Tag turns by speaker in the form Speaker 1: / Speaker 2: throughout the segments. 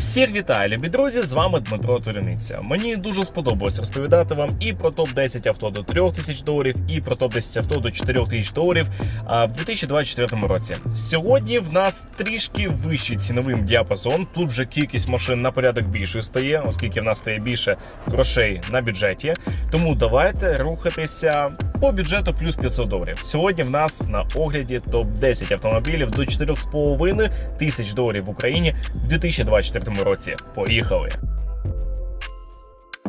Speaker 1: Всіх вітаю, любі друзі! З вами Дмитро Туриниця. Мені дуже сподобалось розповідати вам і про топ 10 авто до 3 тисяч доларів, і про топ 10 авто до 4 тисяч доларів в 2024 році. Сьогодні в нас трішки вищий ціновий діапазон. Тут вже кількість машин на порядок більше стає, оскільки в нас стає більше грошей на бюджеті. Тому давайте рухатися по бюджету плюс 500 доларів. Сьогодні в нас на огляді топ 10 автомобілів до 4,5 тисяч доларів в Україні в 2024 році. Поїхали!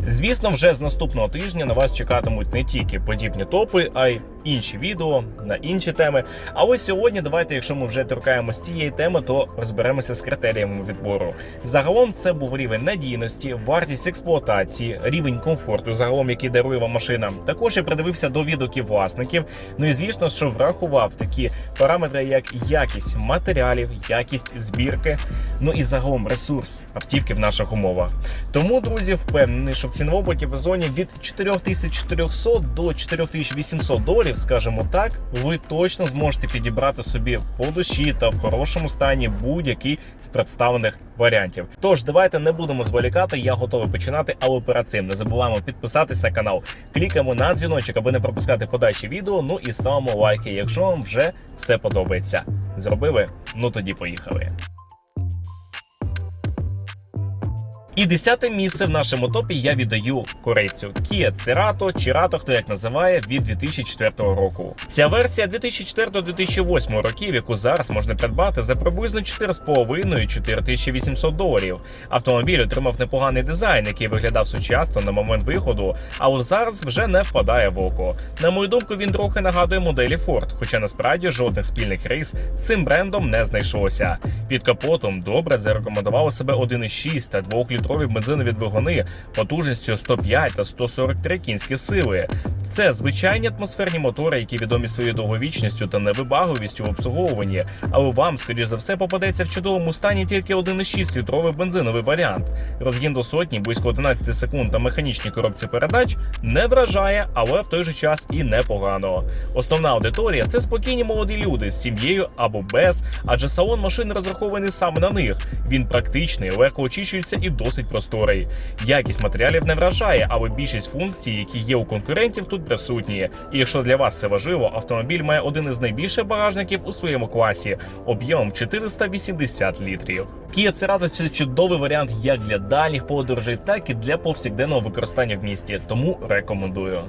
Speaker 1: Звісно, вже з наступного тижня на вас чекатимуть не тільки подібні топи, а й інші відео на інші теми. А ось сьогодні, давайте, якщо ми вже торкаємося цієї теми, то розберемося з критеріями відбору. Загалом це був рівень надійності, вартість експлуатації, рівень комфорту, загалом, який дарує вам машина. Також я придивився до відгуків власників. Ну і звісно, що врахував такі параметри, як якість матеріалів, якість збірки, ну і загалом ресурс автівки в наших умовах. Тому, друзі, впевнений, що в ціновому діапазоні від 4400 до 4800 доларів, скажімо так, ви точно зможете підібрати собі по душі та в хорошому стані будь-який з представлених варіантів. Тож давайте не будемо зволікати. Я готовий починати. Але перед цим не забуваємо підписатись на канал. Клікаємо на дзвіночок, аби не пропускати подальші відео. Ну і ставимо лайки, якщо вам вже все подобається. Зробили? Ну тоді поїхали. І десяте місце в нашому топі я віддаю корейцю Kia Cerato, чи хто як називає, від 2004 року. Ця версія 2004-2008 років, яку зараз можна придбати за приблизно 4,5-4800 доларів. Автомобіль отримав непоганий дизайн, який виглядав сучасно на момент виходу, але зараз вже не впадає в око. На мою думку, він трохи нагадує моделі Ford, хоча насправді жодних спільних рис з цим брендом не знайшлося. Під капотом добре зарекомендували себе 1,6 та 2-літрові бензинові двигуни потужністю 105 та 143 кінські сили. Це звичайні атмосферні мотори, які відомі своєю довговічністю та невибагливістю в обслуговуванні. Але вам, скоріш за все, попадеться в чудовому стані тільки 1,6 літровий бензиновий варіант. Розгін до сотні близько 11 секунд на механічній коробці передач не вражає, але в той же час і непогано. Основна аудиторія це спокійні молоді люди з сім'єю або без, адже салон машини розрахований саме на них. Він практичний, легко очищується і досить просторий. Якість матеріалів не вражає, але більшість функцій, які є у конкурентів, тут присутні. І якщо для вас це важливо, автомобіль має один із найбільших багажників у своєму класі об'ємом 480 літрів. Kia Cerato – це чудовий варіант як для дальніх подорожей, так і для повсякденного використання в місті. Тому рекомендую.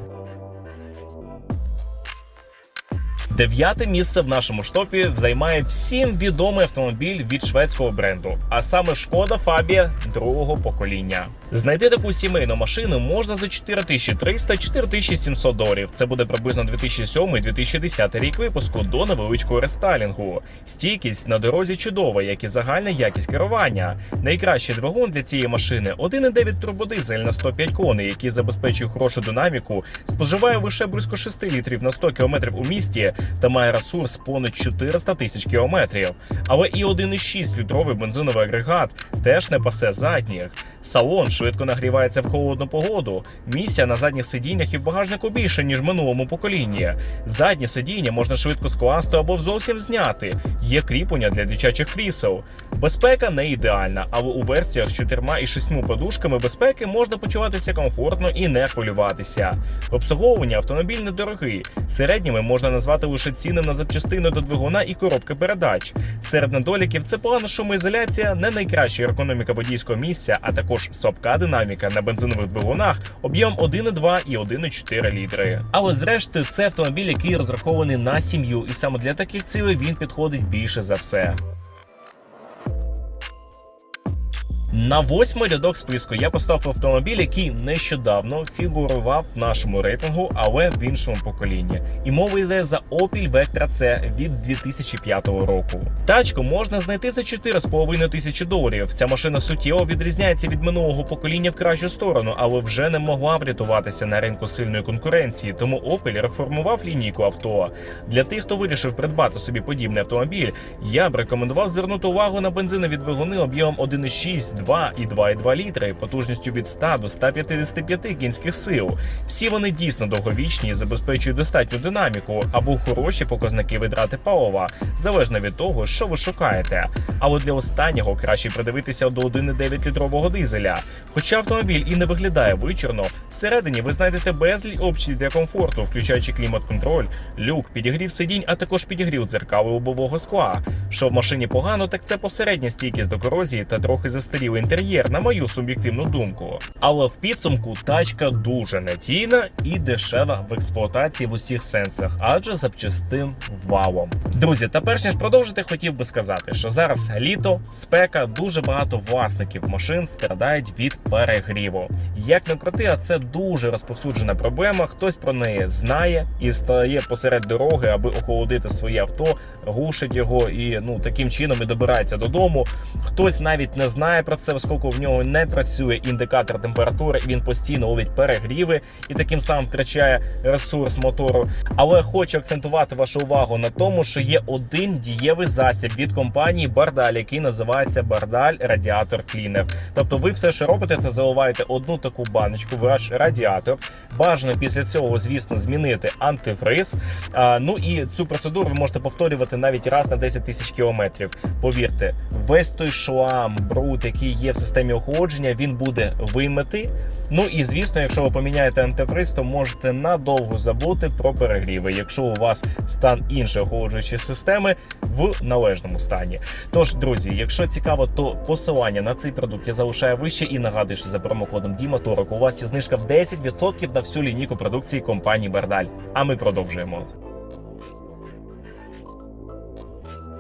Speaker 1: Дев'яте місце в нашому штопі займає всім відомий автомобіль від шведського бренду, а саме шкода Фабія другого покоління. Знайти таку сімейну машину можна за 4300-4700 доларів. Це буде приблизно 2007-2010 рік випуску до невеличкого рестайлінгу. Стійкість на дорозі чудова, як і загальна якість керування. Найкращий двигун для цієї машини 1,9 турбодизель на 105 коней, який забезпечує хорошу динаміку, споживає лише близько 6 літрів на 100 км у місті та має ресурс понад 400 тисяч кілометрів. Але і 1,6 літровий бензиновий агрегат теж не пасе задніх. Салон швидко нагрівається в холодну погоду. Місця на задніх сидіннях і в багажнику більше ніж в минулому поколінні. Задні сидіння можна швидко скласти або зовсім зняти. Є кріплення для дитячих крісел. Безпека не ідеальна, але у версіях з чотирма і шістьма подушками безпеки можна почуватися комфортно і не хвилюватися. Обслуговування автомобіль недорогий. Середніми можна назвати лише ціни на запчастини до двигуна і коробки передач. Серед недоліків це погана шумоізоляція, не найкраща економіка водійського місця, а також слабка динаміка на бензинових двигунах об'єм 1,2 і 1,4 літри. Але зрештою, це автомобіль, який розрахований на сім'ю, і саме для таких цілей він підходить більше за все. На восьмий рядок списку я поставив автомобіль, який нещодавно фігурував в нашому рейтингу, але в іншому поколінні. І мова йде за Opel Vectra C від 2005 року. Тачку можна знайти за 4,5 тисячі доларів. Ця машина суттєво відрізняється від минулого покоління в кращу сторону, але вже не могла врятуватися на ринку сильної конкуренції. Тому Opel реформував лінійку авто. Для тих, хто вирішив придбати собі подібний автомобіль, я б рекомендував звернути увагу на бензинові двигуни об'ємом 1,6 2 і 2,2 літри, потужністю від 100 до 155 кінських сил. Всі вони дійсно довговічні і забезпечують достатню динаміку або хороші показники витрати палива, залежно від того, що ви шукаєте. Але для останнього краще придивитися до 1,9 літрового дизеля. Хоча автомобіль і не виглядає вичурно, всередині ви знайдете безліч опцій для комфорту, включаючи клімат-контроль, люк, підігрів сидінь, а також підігрів дзеркал і лобового скла. Що в машині погано, так це посередня стійкість до корозії та трохи застарілий інтер'єр, на мою суб'єктивну думку. Але в підсумку тачка дуже надійна і дешева в експлуатації в усіх сенсах, адже запчастин валом. Друзі, та перш ніж продовжити, хотів би сказати, що зараз літо, спека, дуже багато власників машин страдають від перегріву. Як не крути, а це дуже розповсюджена проблема. Хтось про неї знає і стає посеред дороги, аби охолодити своє авто, глушить його і ну таким чином і добирається додому. Хтось навіть не знає про це, оскільки в нього не працює індикатор температури, він постійно ловить перегріви і таким самим втрачає ресурс мотору. Але хочу акцентувати вашу увагу на тому, що є один дієвий засіб від компанії Бардаль, який називається Бардаль Радіатор Клінер. Тобто, ви все, що робите, це заливаєте одну таку баночку ваш радіатор. Бажано після цього, звісно, змінити антифриз. А, ну і цю процедуру ви можете повторювати навіть раз на 10 тисяч кілометрів. Повірте, весь той шлам, бруд, який є в системі охолодження, він буде вимитий. Ну і звісно, якщо ви поміняєте антифриз, то можете надовго забути про перегріви, якщо у вас стан іншої охолоджуючої системи в належному стані. Тож, друзі, якщо цікаво, то посилання на цей продукт я залишаю вище і нагадую, що за промокодом Дімоторок у вас є знижка в 10% на всю лінійку продукції компанії Бардаль. А ми продовжуємо.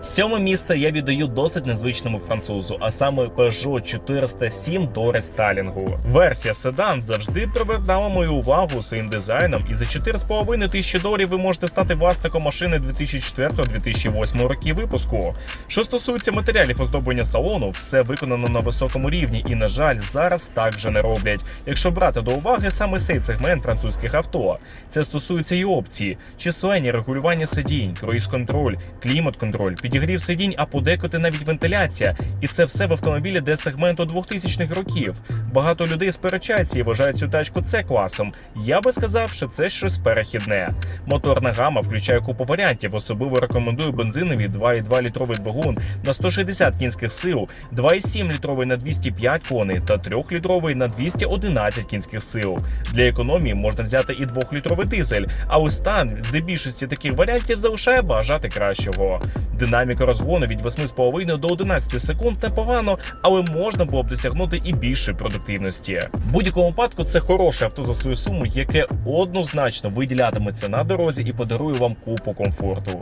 Speaker 1: Сьоме місце я віддаю досить незвичному французу, а саме Peugeot 407 до рестайлінгу. Версія седан завжди привертала мою увагу своїм дизайном, і за 4,5 тисячі доларів ви можете стати власником машини 2004-2008 років випуску. Що стосується матеріалів оздоблення салону, все виконано на високому рівні, і на жаль, зараз так же не роблять. Якщо брати до уваги саме цей сегмент французьких авто, це стосується і опції, численні регулювання сидінь, круїз-контроль, клімат-контроль, підігрів сидінь, а подекуди навіть вентиляція. І це все в автомобілі де сегменту 2000-х років. Багато людей сперечаються і вважають цю тачку це класом. Я би сказав, що це щось перехідне. Моторна гама включає купу варіантів. Особливо рекомендую бензинові 2,2 літровий двигун на 160 кінських сил, 2,7 літровий на 205 коней та 3-літровий на 211 кінських сил. Для економії можна взяти і 2-літровий дизель, а ось стан з більшості таких варіантів залишає бажати кращого. Динаміка розгону від 8,5 до 11 секунд непогано, але можна було б досягнути і більшої продуктивності. В будь-якому випадку це хороше авто за свою суму, яке однозначно виділятиметься на дорозі і подарує вам купу комфорту.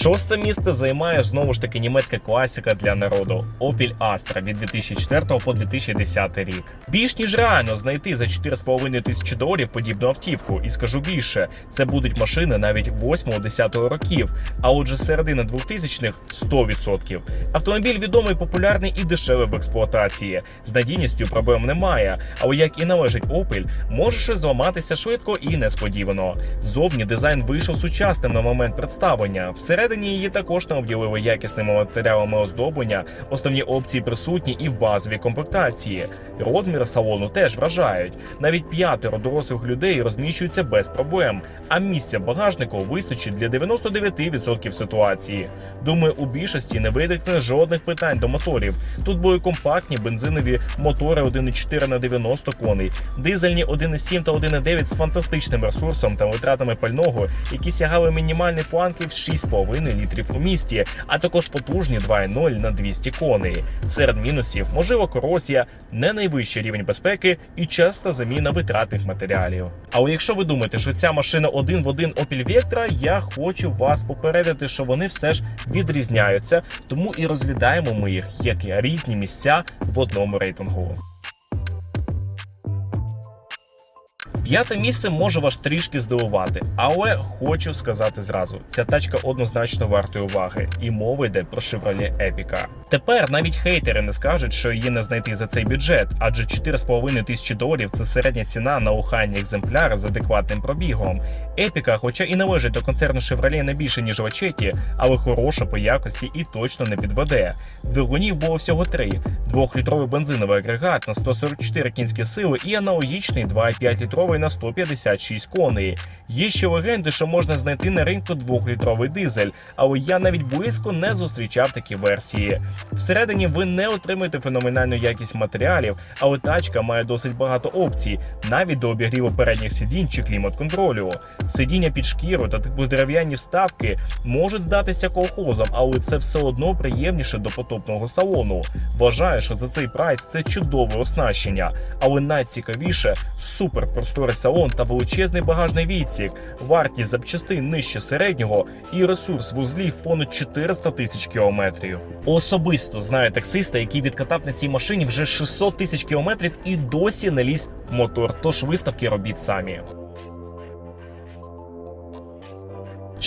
Speaker 1: Шосте місце займає знову ж таки німецька класика для народу Opel Astra від 2004 по 2010 рік. Більш ніж реально знайти за 4,5 тисячі доларів подібну автівку, і скажу більше, це будуть машини навіть 8-10 років. А отже, середина 2000-х – 100%. Автомобіль відомий, популярний і дешевий в експлуатації. З надійністю проблем немає. Але як і належить Opel, може зламатися швидко і несподівано. Зовні дизайн вийшов сучасним на момент представлення. Всередині її також не обділили якісними матеріалами оздоблення. Основні опції присутні і в базовій комплектації. Розміри салону теж вражають. Навіть п'ятеро дорослих людей розміщуються без проблем, а місця в багажнику вистачить для 99% ситуації. Думаю, у більшості не виникне жодних питань до моторів. Тут були компактні бензинові мотори 1,4 на 90 коней, дизельні 1,7 та 1,9 з фантастичним ресурсом та витратами пального, які сягали мінімальної планки в 6,5 літрів у місті, а також потужні 2,0 на 200 коней. Серед мінусів можливо корозія, не найвищий рівень безпеки і часта заміна витратних матеріалів. Але якщо ви думаєте, що ця машина один в один Opel Vectra, я хочу вас попередити, що вони все ж відрізняються, тому і розглядаємо ми їх як різні місця в одному рейтингу. П'яте місце може вас трішки здивувати, але хочу сказати зразу: ця тачка однозначно вартої уваги, і мова йде про Chevrolet Epica. Тепер навіть хейтери не скажуть, що її не знайти за цей бюджет, адже 4,5 тисячі доларів це середня ціна на охайний екземпляр з адекватним пробігом. Епіка, хоча і належить до концерну Chevrolet не більше ніж Вачеті, але хороша по якості і точно не підведе. Двигунів було всього три: двохлітровий бензиновий агрегат на 144 кінські сили і аналогічний 2,5 літровий на 156 коней. Є ще легенди, що можна знайти на ринку двохлітровий дизель, але я навіть близько не зустрічав такі версії. Всередині ви не отримаєте феноменальну якість матеріалів, але тачка має досить багато опцій, навіть до обігріву передніх сидінь чи клімат-контролю. Сидіння під шкіру та дерев'яні вставки можуть здатися колхозом, але це все одно приємніше до потопного салону. Вважаю, що за цей прайс це чудове оснащення, але найцікавіше супер просторий салон та величезний багажний відсік, вартість запчастин нижче середнього і ресурс вузлів понад 400 тисяч кілометрів. Особисто знаю таксиста, який відкатав на цій машині вже 600 тисяч кілометрів і досі не ліз мотор. Тож виставки робіть самі.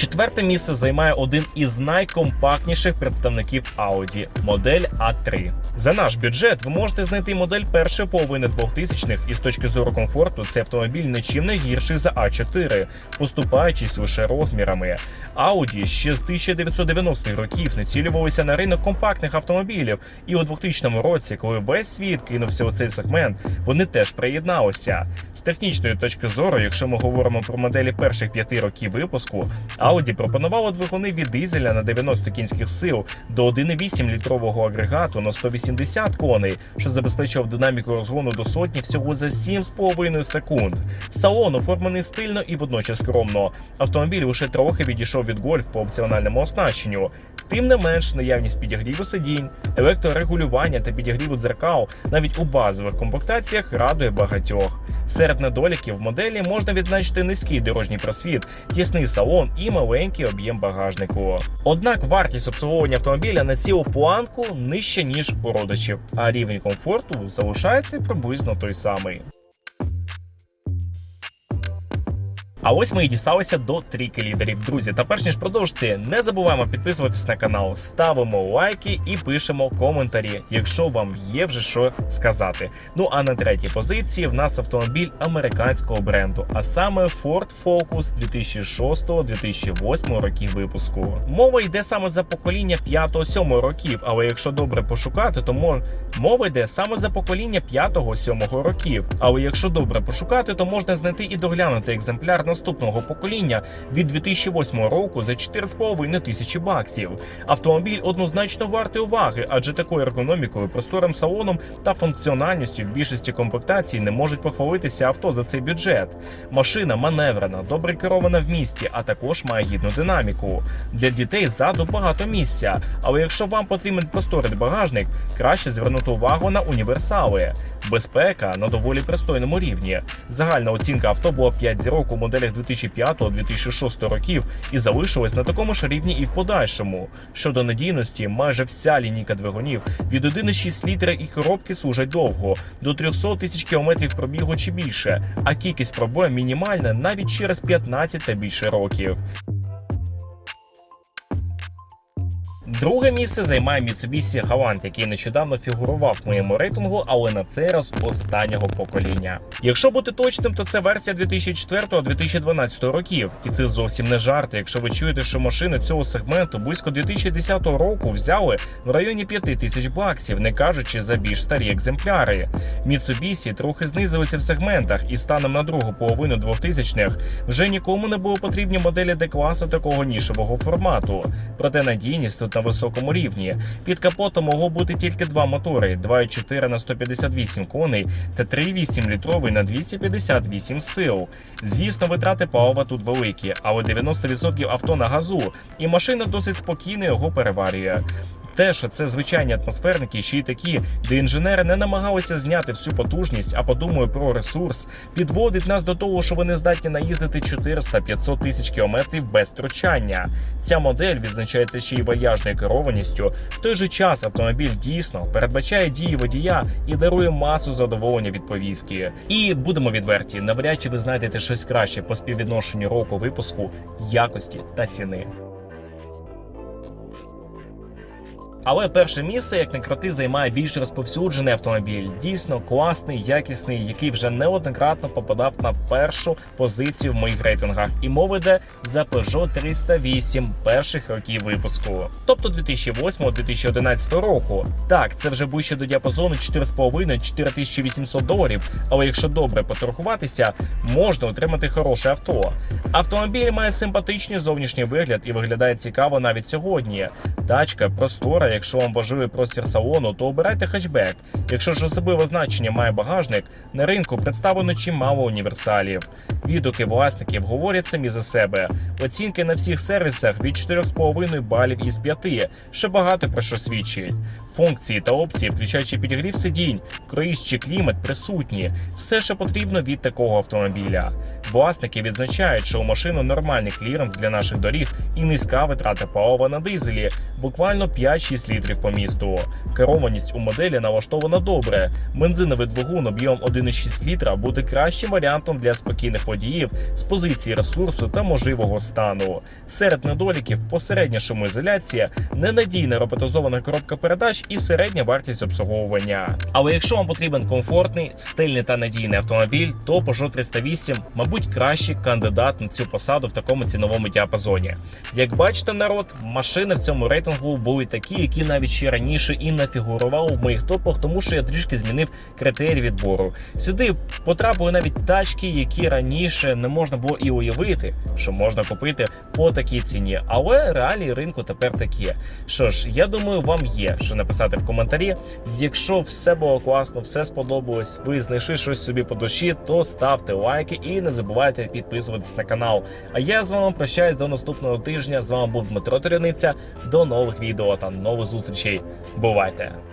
Speaker 1: Четверте місце займає один із найкомпактніших представників Audi – модель A3. За наш бюджет ви можете знайти модель першої половини 2000-х, і з точки зору комфорту цей автомобіль нічим не гірший за A4, поступаючись лише розмірами. Audi ще з 1990-х років націлювалися на ринок компактних автомобілів, і у 2000 році, коли весь світ кинувся у цей сегмент, вони теж приєдналися. З технічної точки зору, якщо ми говоримо про моделі перших п'яти років випуску, Audi пропонувало двигуни від дизеля на 90 кінських сил до 1,8 літрового агрегату на 180 коней, що забезпечував динаміку розгону до сотні всього за 7,5 секунд. Салон оформлений стильно і водночас скромно. Автомобіль лише трохи відійшов від гольф по опціональному оснащенню. Тим не менш, наявність підігріву сидінь, електрорегулювання та підігріву дзеркал навіть у базових комплектаціях радує багатьох. Серед недоліків моделі можна відзначити низький дорожній просвіт, тісний салон і маленький об'єм багажнику. Однак вартість обслуговування автомобіля на цілу планку нижча ніж у родичів, а рівень комфорту залишається приблизно той самий. А ось ми і дісталися до трійки лідерів. Друзі, та перш ніж продовжити, не забуваємо підписуватись на канал, ставимо лайки і пишемо коментарі, якщо вам є вже що сказати. Ну а на третій позиції в нас автомобіль американського бренду, а саме Ford Focus 2006-2008 років випуску. Мова йде саме за покоління 5-7 років, але якщо добре пошукати, то мова йде саме за покоління 5-7 років. Але якщо добре пошукати, то можна знайти і доглянути екземпляр наступного покоління від 2008 року за 4,5 тисячі баксів. Автомобіль однозначно вартий уваги, адже такою ергономікою, просторим салоном та функціональністю в більшості комплектацій не можуть похвалитися авто за цей бюджет. Машина маневрена, добре керована в місті, а також має гідну динаміку. Для дітей ззаду багато місця. Але якщо вам потрібен просторий багажник, краще звернути увагу на універсали. Безпека на доволі пристойному рівні. Загальна оцінка авто була 5 зірок у моделях 2005-2006 років і залишилась на такому ж рівні і в подальшому. Щодо надійності, майже вся лінійка двигунів від 1,6 літра і коробки служать довго, до 300 тисяч кілометрів пробігу чи більше, а кількість проблем мінімальна навіть через 15 та більше років. Друге місце займає Mitsubishi Galant, який нещодавно фігурував в моєму рейтингу, але на цей раз останнього покоління. Якщо бути точним, то це версія 2004-2012 років, і це зовсім не жарти. Якщо ви чуєте, що машини цього сегменту близько 2010 року взяли в районі 5 тисяч баксів, не кажучи за більш старі екземпляри. Mitsubishi трохи знизилися в сегментах, і станом на другу половину 2000-х вже нікому не було потрібні моделі D-класу такого нішевого формату. Проте надійність тут на високому рівні. Під капотом могло бути тільки два мотори: 2,4 на 158 коней та 3,8 літровий на 258 сил. Звісно, витрати палива тут великі, але 90% авто на газу, і машина досить спокійно його переварює. Те, що це звичайні атмосферники, ще й такі, де інженери не намагалися зняти всю потужність, а подумали про ресурс, підводить нас до того, що вони здатні наїздити 400-500 тисяч кілометрів без втручання. Ця модель відзначається ще й вальяжною керованістю. В той же час автомобіль дійсно передбачає дії водія і дарує масу задоволення від повізки. І будемо відверті, навряд чи ви знайдете щось краще по співвідношенню року випуску, якості та ціни. Але перше місце, як не крути, займає більш розповсюджений автомобіль. Дійсно класний, якісний, який вже неоднократно попадав на першу позицію в моїх рейтингах. І мова йде за Peugeot 308 перших років випуску, тобто 2008-2011 року. Так, це вже ближче до діапазону 4,5-4800 доларів. Але якщо добре поторгуватися, можна отримати хороше авто. Автомобіль має симпатичний зовнішній вигляд і виглядає цікаво навіть сьогодні. Тачка простора. Якщо вам важливий простір салону, то обирайте хетчбек. Якщо ж особливе значення має багажник, на ринку представлено чимало універсалів. Відгуки власників говорять самі за себе. Оцінки на всіх сервісах від 4,5 балів із 5, що багато про що свідчить. Функції та опції, включаючи підігрів сидінь, круїз чи клімат, присутні. Все, що потрібно від такого автомобіля. Власники відзначають, що у машини нормальний кліренс для наших доріг і низька витрата палива на дизелі, буквально 5-6 літрів по місту. Керованість у моделі налаштована добре. Бензиновий двигун об'ємом 1,6 літра буде кращим варіантом для спокійних водіїв з позиції ресурсу та можливого стану. Серед недоліків посередня шумоізоляція, ненадійна роботизована коробка передач і середня вартість обслуговування. Але якщо вам потрібен комфортний, стильний та надійний автомобіль, то Peugeot 308, мабуть, кращий кандидат на цю посаду в такому ціновому діапазоні. Як бачите, народ, машини в цьому рейтингу були такі, які навіть ще раніше і не фігурували в моїх топах, тому що я трішки змінив критерії відбору. Сюди потрапили навіть тачки, які раніше не можна було і уявити, що можна купити по такій ціні. Але реалії ринку тепер такі. Що ж, я думаю, вам є що написати в коментарі. Якщо все було класно, все сподобалось, ви знайшли щось собі по душі, то ставте лайки і не забувайте підписуватись на канал. А я з вами прощаюсь до наступного тижня. З вами був Дмитро Теряниця. До нових відео та нових зустрічей. Бувайте!